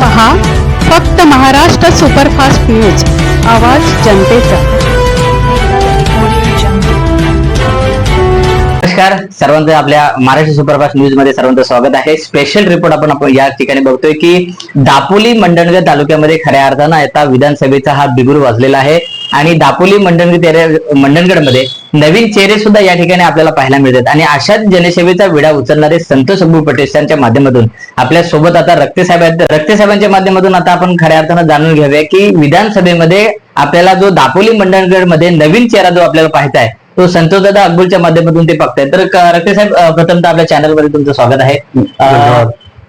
पहा फक्त Maharashtra superfast news आवाज जनतेचा. नमस्कार सर्वांचं आपल्या महाराष्ट्र सुपरफास्ट न्यूजमध्ये सर्वांचं स्वागत आहे. स्पेशल रिपोर्ट आपण आपण या ठिकाणी बघतोय की दापोली मंडणगड तालुक्यामध्ये खऱ्या अर्थानं आता विधानसभेचा हा बिगुर वाजलेला आहे. आणि दापोली मंडणगड एरिया- मंडणगडमध्ये नवीन चेहरे सुद्धा या ठिकाणी आपल्याला पाहायला मिळतात. आणि अशाच जनसेवेचा विडा उचलणारे संत शंभू पटेशांच्या माध्यमातून आपल्यासोबत आता रक्तसाहेब आहेत. रक्तसाहेबांच्या माध्यमातून आता आपण खऱ्या अर्थानं जाणून घेऊया की विधानसभेमध्ये आपल्याला जो दापोली मंडणगडमध्ये नवीन चेहरा जो आपल्याला पाहायचा आहे तो संतोषदादा अकबूलच्या माध्यमातून ते बघताय तर रक्तसाहेब प्रथमतः आपल्या चॅनलमध्ये तुमचं स्वागत आहे.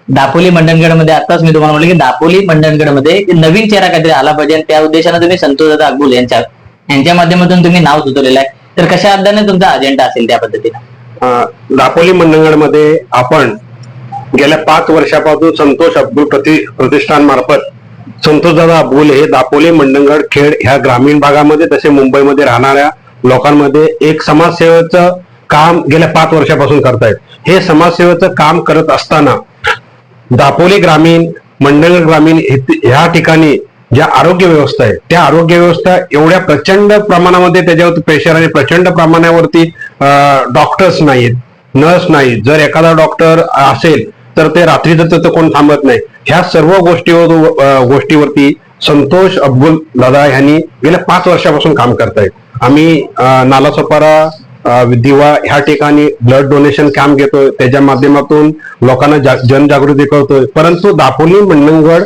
दापोली मंडणगडमध्ये आताच मी तुम्हाला म्हटलं की दापोली मंडणगडमध्ये नवीन चेहरा काहीतरी आला पाहिजे आणि त्या उद्देशाने तुम्ही संतोषदादा अकबुल यांच्या यांच्या माध्यमातून तुम्ही नाव सुचवलेलं आहे. तर कशा अर्थाने तुमचा अजेंडा असेल त्या पद्धतीने? दापोली मंडणगडमध्ये आपण गेल्या पाच वर्षापासून संतोष अब्दुल प्रति प्रतिष्ठान मार्फत संतोषदादा अब्दुल हे दापोली मंडणगड खेड ह्या ग्रामीण भागामध्ये तसे मुंबईमध्ये राहणाऱ्या लोकांमध्ये एक समाजसेवेचं काम गेल्या पाच वर्षापासून करतायत. हे समाजसेवेचं काम करत असताना दापोली ग्रामीण मंडळ ग्रामीण ह्या ठिकाणी ज्या आरोग्य व्यवस्था आहे त्या आरोग्य व्यवस्था एवढ्या प्रचंड प्रमाणामध्ये त्याच्यावरती प्रेशर आणि प्रचंड प्रमाणावरती डॉक्टर्स नाहीत नर्स नाहीत जर एखादा डॉक्टर असेल तर ते रात्री तर कोण थांबत नाही. ह्या सर्व गोष्टीवर गोष्टीवरती संतोष अब्दुल दादा यांनी गेल्या पाच वर्षापासून काम करतायत. आम्ही नालासोपारा दिवा ह्या ठिकाणी ब्लड डोनेशन कॅम्प घेतोय. त्याच्या माध्यमातून लोकांना जा- जनजागृती करतोय. परंतु दापोली मंडणगड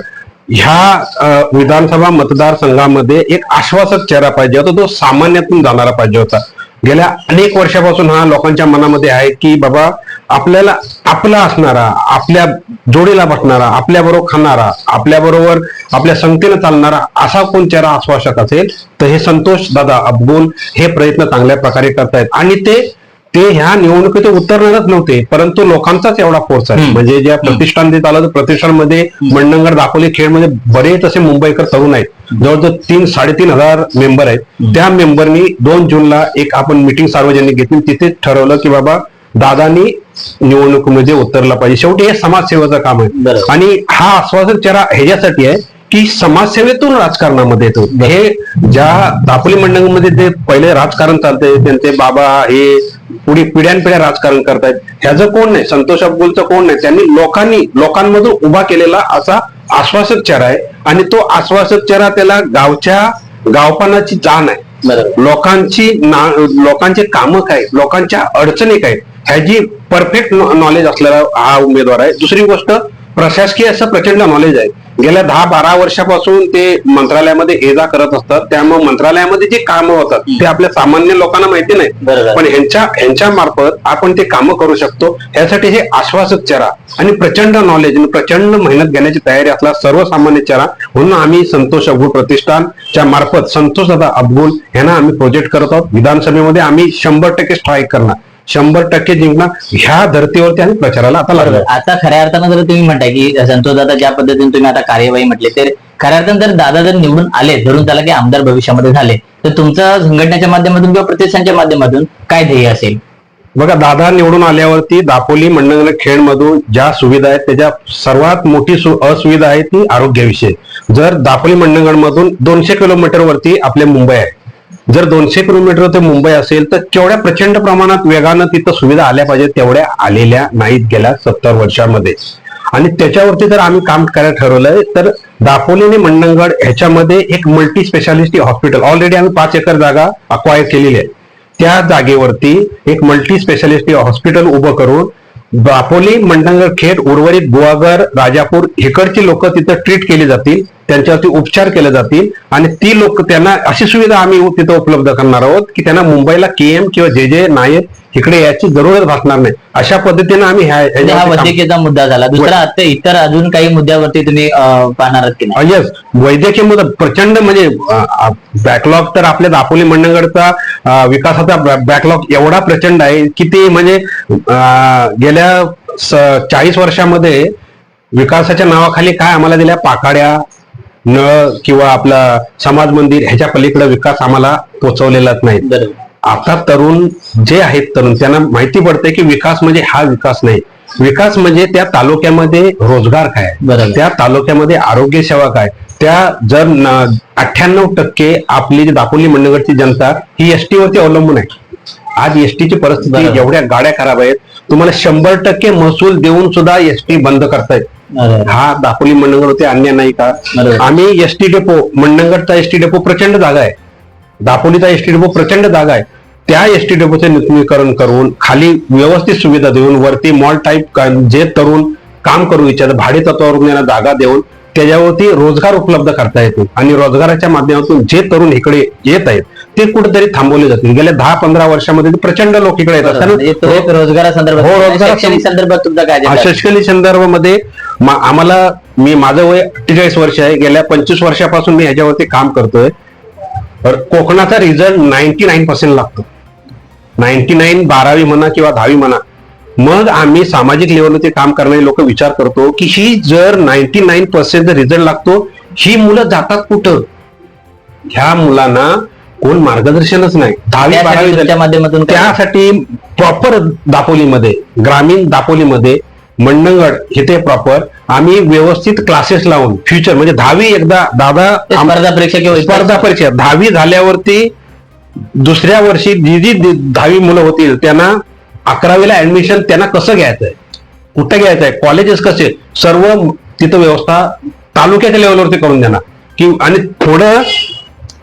ह्या विधानसभा मतदारसंघामध्ये एक आश्वासक चेहरा पाहिजे होता. तो सामान्यातून जाणारा पाहिजे होता. गेल्या अनेक वर्षापासून हा लोकांच्या मनामध्ये आहे की बाबा आपल्याला आपला असणारा आपल्या जोडीला बसणारा आपल्या बरोबर खाणारा आपल्या बरोबर आपल्या संगतीनं चालणारा असा कोण चेहरा आश्वासक असेल तर हे संतोष दादा अब्दुल हे प्रयत्न चांगल्या प्रकारे करतायत. आणि ते ते ह्या निवडणुकीत उतरणारच नव्हते परंतु लोकांचाच एवढा फोर्स आहे. म्हणजे ज्या प्रतिष्ठान ते चालत प्रतिष्ठानमध्ये मंडणगड दापोली खेळमध्ये बरेच असे मुंबईकर तरुण आहेत. जवळजवळ तीन साडेतीन हजार मेंबर आहेत. त्या मेंबरनी दोन जूनला एक आपण मिटिंग सार्वजनिक घेतली. तिथे ठरवलं की बाबा दादानी निवडणुकीमध्ये उतरला पाहिजे. शेवटी हे समाजसेवेचं काम आहे. आणि हा आश्वासक चेहरा ह्याच्यासाठी आहे की समाजसेवेतून राजकारणामध्ये येतो. हे ज्या दापोली मंडळामध्ये ते पहिले राजकारण चालतंय त्यांचे बाबा हे पुढे पिढ्यानपिढ्या राजकारण करतायत. ह्याचं कोण नाही? संतोष अब्दुलचं कोण नाही? त्यांनी लोकांनी लोकांमधून उभा केलेला असा आश्वासक चेहरा आहे. आणि तो आश्वासक चेहरा त्याला गावच्या गावपानाची जाण आहे. लोकांची ना- लोकांचे कामं काय? लोकांच्या अडचणी काय? ह्याची परफेक्ट नॉलेज असलेला हा उमेदवार आहे. दुसरी गोष्ट प्रशासकीय असं प्रचंड नॉलेज आहे. गेल्या दहा बारा वर्षापासून ते मंत्रालयामध्ये ये जा करत असतात. त्यामुळे मंत्रालयामध्ये जे कामं होतात ते आपल्या सामान्य लोकांना माहिती नाही. पण ह्यांच्या ह्यांच्या मार्फत आपण ते कामं करू शकतो. ह्यासाठी हे आश्वासक चेहरा आणि प्रचंड नॉलेज आणि प्रचंड मेहनत घेण्याची तयारी असला सर्वसामान्य चेहरा म्हणून आम्ही संतोष अब्दुल प्रतिष्ठानच्या मार्फत संतोष दादा अब्दुल यांना आम्ही प्रोजेक्ट करत आहोत. विधानसभेमध्ये आम्ही शंभर टक्के स्ट्राईक करणार. शंभर टक्के जिंकणार ह्या धर्तीवरती आम्ही प्रचाराला आता लागलो. आता खऱ्या अर्थानं जर तुम्ही म्हणताय की संतोष दादा ज्या पद्धतीने तुम्ही आता कार्यवाही म्हटले तर खऱ्या अर्थानं जर दादा जर निवडून आले धरून त्याला की आमदार भविष्यामध्ये झाले तर तुमचं संघटनेच्या माध्यमातून किंवा प्रतिष्ठानच्या माध्यमातून काय ध्येय असेल? बघा दादा निवडून आल्यावरती दापोली मंडळ खेडमधून ज्या सुविधा आहेत त्याच्या सर्वात मोठी असुविधा आहे ती आरोग्याविषयी. जर दापोली मंडणगडमधून दोनशे किलोमीटर वरती आपले मुंबई आहे जर दोनशे किलोमीटर ते मुंबई असेल तर केवढ्या प्रचंड प्रमाणात वेगानं तिथं सुविधा आल्या पाहिजेत तेवढ्या आलेल्या नाहीत गेल्या सत्तर वर्षामध्ये. आणि त्याच्यावरती जर आम्ही काम करायला ठरवलंय तर दापोलीने मंडणगड ह्याच्यामध्ये एक मल्टी स्पेशालिटी हॉस्पिटल ऑलरेडी आम्ही पाच एकर जागा अक्वायर केलेली आहे. त्या जागेवरती एक मल्टी स्पेशालिटी हॉस्पिटल उभं करून दापोली मंडणगड खेड उर्वरित गुहागर राजापूर इकडची लोक तिथं ट्रीट केली जातील. त्यांच्यावरती उपचार केले जातील आणि ती लोक त्यांना अशी सुविधा आम्ही तिथं उपलब्ध करणार आहोत की त्यांना मुंबईला केएम किंवा जे जे नायक इकडे याची जरूरत भासणार नाही. अशा पद्धतीने आम्ही म्हणजे हा वैद्यकीयचा मुद्दा झाला. दुसरा आता इतर अजून काही मुद्द्यावरती तुम्ही पाहणार की नाही? येस वैद्यकीय मुदत प्रचंड म्हणजे बॅकलॉग तर आपल्या दापोली मंडणगडचा अ, विकासाचा बॅकलॉग एवढा प्रचंड आहे की ते म्हणजे गेल्या चाळीस वर्षामध्ये विकासाच्या नावाखाली काय आम्हाला दिल्या? पाकाड्या नळ किंवा आपला समाज मंदिर ह्याच्या पलीकडे विकास आम्हाला पोचवलेलाच नाही. आता तरुण जे आहेत तरुण त्यांना माहिती पडते की विकास म्हणजे हा विकास नाही. विकास म्हणजे त्या तालुक्यामध्ये रोजगार काय. त्या तालुक्यामध्ये आरोग्य सेवा काय? त्या जर अठ्ठ्याण्णव टक्के आपली जी दापोली मंडळची जनता ही एसटी वरती अवलंबून आहे. आज एसटीची परिस्थिती. जेवढ्या गाड्या खराब आहेत. तुम्हाला शंभर टक्के महसूल देऊन सुद्धा एसटी बंद करतायत. हा दापोली मंडणगड होते अन्य नाही का. आम्ही एसटी डेपो मंडणगडचा एसटी डेपो प्रचंड जागा आहे. दापोलीचा एसटी डेपो प्रचंड जागा आहे. त्या एसटी डेपोचे नूतनीकरण करून खाली व्यवस्थित सुविधा देऊन वरती मॉल टाईप जे तरुण काम करू इच्छितात भाडे तत्वावरून त्यांना जागा देऊन त्याच्यावरती रोजगार उपलब्ध करता येतो. आणि रोजगाराच्या माध्यमातून जे तरुण इकडे येत आहेत ते कुठेतरी थांबवले जातील. गेल्या दहा पंधरा वर्षामध्ये प्रचंड लोक इकडे येतात कारण रोजगारासंदर्भात हो, रोजगारा- शैक्षणिक संदर्भात तुमचा काय? शैक्षणिक संदर्भामध्ये आम्हाला मी माझं वय अठ्ठेचाळीस वर्ष आहे. गेल्या पंचवीस वर्षापासून मी ह्याच्यावरती काम करतोय. तर कोकणाचा रिझल्ट नाईन्टी नाईन पर्सेंट लागतो. नाईन्टी नाईन बारावी म्हणा किंवा दहावी म्हणा. मग आम्ही सामाजिक लेवलवरती काम करणारे लोक विचार करतो की ही जर नाईन्टी नाईन पर्सेंट रिझल्ट लागतो ही मुलं जातात कुठं ह्या मुलांना कोण मार्गदर्शनच नाही दहावी बारावी. माध्यमातून? त्यासाठी प्रॉपर दापोलीमध्ये ग्रामीण दापोलीमध्ये मंडणगड इथे प्रॉपर आम्ही व्यवस्थित क्लासेस लावून फ्युचर म्हणजे दहावी एकदा दादा स्पर्धा परीक्षा किंवा स्पर्धा परीक्षा दहावी झाल्यावरती दुसऱ्या वर्षी जी जी दहावी मुलं होतील त्यांना अकरावीला ऍडमिशन त्यांना कसं घ्यायचंय? कुठं घ्यायचंय? कॉलेजेस कसे? सर्व तिथं व्यवस्था तालुक्याच्या लेवलवरती करून देणार. की आणि थोडं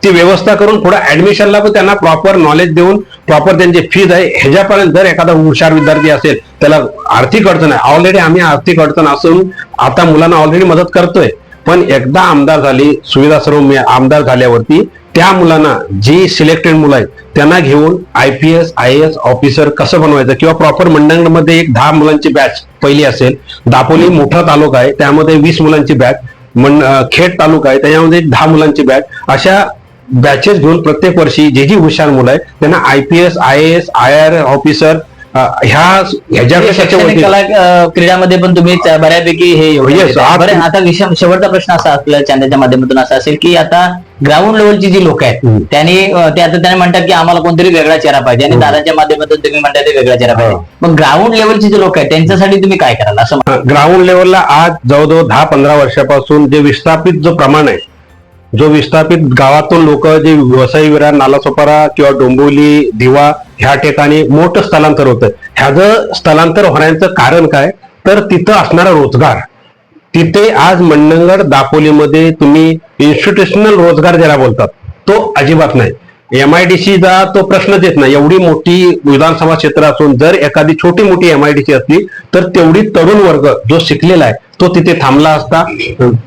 ती व्यवस्था करून थोडं ऍडमिशनला पण त्यांना प्रॉपर नॉलेज देऊन प्रॉपर त्यांची फीज आहे. ह्याच्यापर्यंत जर एखादा हुशार विद्यार्थी असेल त्याला आर्थिक अडचण आहे. ऑलरेडी आम्ही आर्थिक अडचण असून आता मुलांना ऑलरेडी मदत करतोय. पण एकदा आमदार झाली सुविधा सर्व आमदार झाल्यावरती त्या मुलांना जी सिलेक्टेड मुलं आहेत त्यांना घेऊन I P S I S officer कसं बनवायचं किंवा प्रॉपर मंडणमध्ये एक दहा मुलांची बॅच पहिली असेल दापोली मोठा तालुका आहे त्यामध्ये वीस मुलांची बॅच मंड खेड तालुका आहे त्याच्यामध्ये एक दहा मुलांची बॅच अशा बॅचेस घेऊन प्रत्येक वर्षी जे जी हुशार मुलं आहेत त्यांना I P S I S I R officer ह्या क्रीडामध्ये पण तुम्ही बऱ्यापैकी हे आता शेवटचा प्रश्न असा आपल्या चॅनलच्या माध्यमातून असा असेल की आता ग्राउंड लेवलची जी लोक आहेत. त्यांनी ते आता त्यांनी म्हणतात की आम्हाला कोणतरी वेगळा चेहरा पाहिजे. आणि दादाच्या माध्यमातून तुम्ही म्हणताय ते वेगळा चेहरा पाहिजे. हा. मग ग्राउंड लेवलची जे लोक आहेत त्यांच्यासाठी तुम्ही काय कराल? असं ग्राउंड लेवलला आज जवळजवळ दहा पंधरा वर्षापासून जे विस्थापित जो प्रमाण आहे जो विस्थापित गावातून लोक जे विरार नालासोपारा किंवा डोंबिवली दिवा ह्या ठिकाणी मोठं स्थलांतर होतं. ह्याचं स्थलांतर होण्याचं कारण काय? तर तिथं असणारा रोजगार. तिथे आज मंडणगड दापोलीमध्ये तुम्ही इन्स्टिट्यूशनल रोजगार ज्याला बोलतात तो अजिबात नाही. एम आय डी सीचा तो प्रश्नच येत नाही. एवढी मोठी विधानसभा क्षेत्र असून जर एखादी छोटी मोठी एम आय डी सी असली तर तेवढी तरुण वर्ग जो शिकलेला आहे तो तिथे थांबला असता.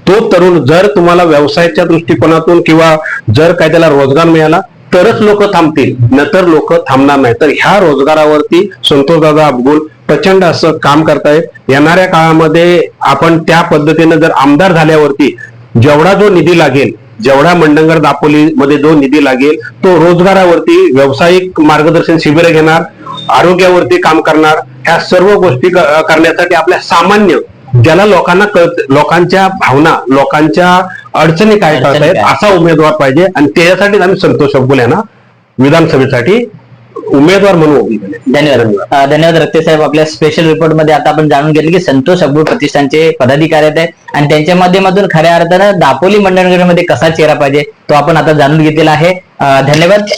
तो तरुण जर तुम्हाला व्यवसायाच्या दृष्टिकोनातून किंवा जर काय त्याला रोजगार मिळाला तरच लोक थांबतील. नंतर लोक थांबणार नाही. तर ह्या रोजगारावरती संतोषदादा अबगुल प्रचंड असं काम करतायत येणाऱ्या काळामध्ये आपण त्या पद्धतीने जर आमदार झाल्यावरती जेवढा जो निधी लागेल जेवढा मंडणगड दापोली मध्ये जो निधी लागेल तो रोजगारावरती व्यावसायिक मार्गदर्शन शिबिर घेणार आरोग्यावरती काम करणार ह्या सर्व गोष्टी करण्यासाठी आपल्या सामान्य ज्याला लोकांना कळत लोकांच्या भावना लोकांच्या अडचणी काय काय? असा उमेदवार पाहिजे आणि त्याच्यासाठीच आम्ही संतोष अब्बुल यांना विधानसभेसाठी उमेदवार म्हणून उभी धन्यवाद. धन्यवाद रक्ते साहेब. आपल्या स्पेशल रिपोर्टमध्ये आता आपण जाणून घेतले की संतोष अब्बूळ प्रतिष्ठानचे पदाधिकारी आहेत. आणि त्यांच्या माध्यमातून खऱ्या अर्थानं दापोली मंडळगडमध्ये कसा चेहरा पाहिजे तो आपण आता जाणून घेतलेला आहे. धन्यवाद.